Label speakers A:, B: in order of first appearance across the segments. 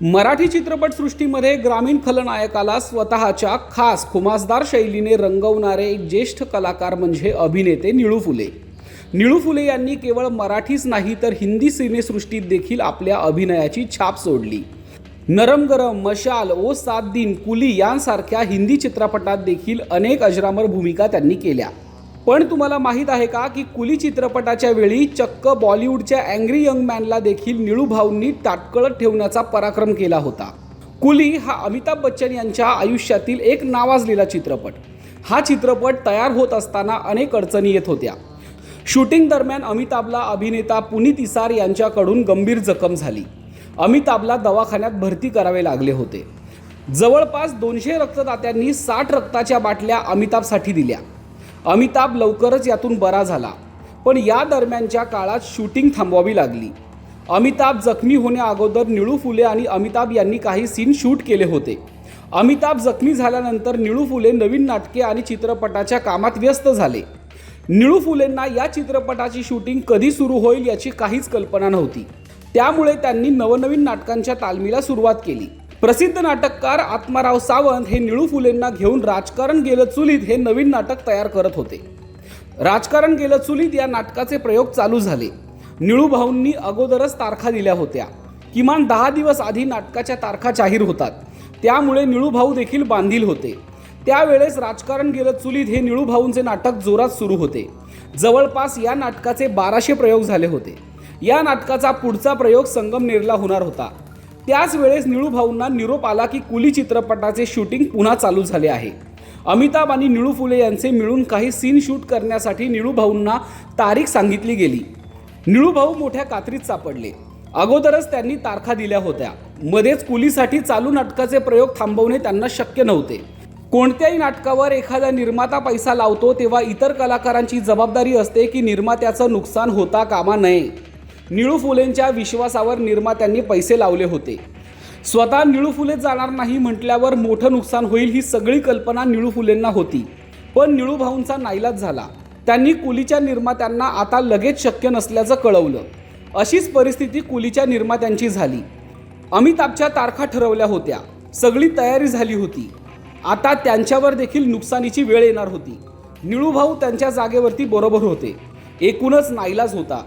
A: मराठी चित्रपटसृष्टीमध्ये ग्रामीण खलनायकाला स्वतःच्या खास खुमासदार शैलीने रंगवणारे एक ज्येष्ठ कलाकार म्हणजे अभिनेते निळू फुले. निळू फुले यांनी केवळ मराठीच नाही तर हिंदी सिनेसृष्टीत देखील आपल्या अभिनयाची छाप सोडली. नरम गरम मशाल ओ सात दिन कुली यांसारख्या हिंदी चित्रपटात देखील अनेक अजरामर भूमिका त्यांनी केल्या. पण तुम्हाला माहीत आहे का की कुली चित्रपटाच्या वेळी चक्क बॉलिवूडच्या अँग्री यंग मॅनला देखील निळू भाऊंनी ताटकळत ठेवण्याचा पराक्रम केला होता. कुली हा अमिताभ बच्चन यांच्या आयुष्यातील एक नावाजलेला चित्रपट. हा चित्रपट तयार होत असताना अनेक अडचणी येत होत्या. शूटिंग दरम्यान अमिताभला अभिनेता पुनीत इसार यांच्याकडून गंभीर जखम झाली. अमिताभला दवाखान्यात भरती करावे लागले होते. जवळपास दोनशे रक्तदात्यांनी साठ रक्ताच्या बाटल्या अमिताभसाठी दिल्या. अमिताभ लवकरच यातून बरा झाला पण या दरम्यानच्या काळात शूटिंग थांबवावी लागली. अमिताभ जखमी होण्या अगोदर निळू फुले आणि अमिताभ यांनी काही सीन शूट केले होते. अमिताभ जखमी झाल्यानंतर निळू फुले नवीन नाटके आणि चित्रपटाच्या कामात व्यस्त झाले. निळू फुलेंना या चित्रपटाची शूटिंग कधी सुरू होईल याची काहीच कल्पना नव्हती. त्यामुळे त्यांनी नवनवीन नाटकांच्या तालमीला सुरुवात केली. प्रसिद्ध नाटककार आत्माराव सावंत हे निळू फुलेंना घेऊन राजकारण गेलं चुलीत हे नवीन नाटक तयार करत होते. राजकारण गेलं चुलीत या नाटकाचे प्रयोग चालू झाले. निळू भाऊंनी अगोदरच तारखा दिल्या होत्या. किमान दहा दिवस आधी नाटकाच्या तारखा जाहीर होतात. त्यामुळे निळू भाऊ देखील बांधील होते. त्यावेळेस राजकारण गेलं चुलीत हे निळू भाऊंचे नाटक जोरात सुरू होते. जवळपास या नाटकाचे बाराशे प्रयोग झाले होते. या नाटकाचा पुढचा प्रयोग संगमनेरला होणार होता. त्याच वेळेस निळू भाऊंना निरोप आला की कुली चित्रपटाचे शूटिंग पुन्हा चालू झाले आहे. अमिताभ आणि निळू फुले यांचे मिळून काही सीन शूट करण्यासाठी निळू भाऊंना तारीख सांगितली गेली. निळू भाऊ मोठ्या कात्रीत सापडले. अगोदरच त्यांनी तारखा दिल्या होत्या. मध्येच कुलीसाठी चालू नाटकाचे प्रयोग थांबवणे त्यांना शक्य नव्हते. कोणत्याही नाटकावर एखादा निर्माता पैसा लावतो तेव्हा इतर कलाकारांची जबाबदारी असते की निर्मात्याचं नुकसान होता कामा नये. निळू फुलेंच्या विश्वासावर निर्मात्यांनी पैसे लावले होते. स्वतः निळू फुले जाणार नाही म्हटल्यावर मोठं नुकसान होईल ही सगळी कल्पना निळू फुलेंना होती. पण निळू भाऊंचा नाईलाज झाला. त्यांनी कुलीच्या निर्मात्यांना आता लगेच शक्य नसल्याचं कळवलं. अशीच परिस्थिती कुलीच्या निर्मात्यांची झाली. अमिताभच्या तारखा ठरवल्या होत्या. सगळी तयारी झाली होती. आता त्यांच्यावर देखील नुकसानीची वेळ येणार होती. निळू भाऊ त्यांच्या जागेवरती बरोबर होते. एकूणच नाईलाज होता.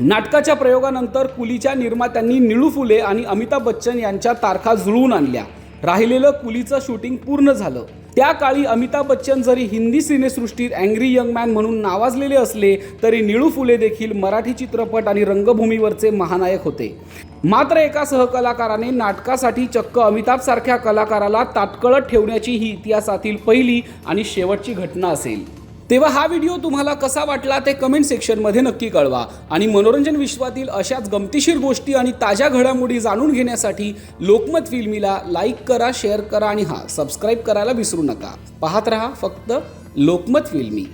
A: नाटकाच्या प्रयोगानंतर कुलीच्या निर्मात्यांनी निळू फुले आणि अमिताभ बच्चन यांच्या तारखा जुळवून आणल्या. राहिलेलं कुलीचं शूटिंग पूर्ण झालं. त्या काळी अमिताभ बच्चन जरी हिंदी सिनेसृष्टीत अँग्री यंग मॅन म्हणून नावाजलेले असले तरी निळू फुले देखील मराठी चित्रपट आणि रंगभूमीवरचे महानायक होते. मात्र एका सहकलाकाराने नाटकासाठी चक्क अमिताभ सारख्या कलाकाराला ताटकळत ठेवण्याची ही इतिहासातील पहिली आणि शेवटची घटना असेल. तेव्हा हा व्हिडिओ तुम्हाला कसा वाटला ते कमेंट सेक्शनमध्ये नक्की कळवा. आणि मनोरंजन विश्वातील अशाच गमतीशीर गोष्टी आणि ताज्या घडामोडी जाणून घेण्यासाठी लोकमत फिल्मीला लाईक करा शेअर करा आणि हा सबस्क्राईब करायला विसरू नका. पाहत रहा फक्त लोकमत फिल्मी.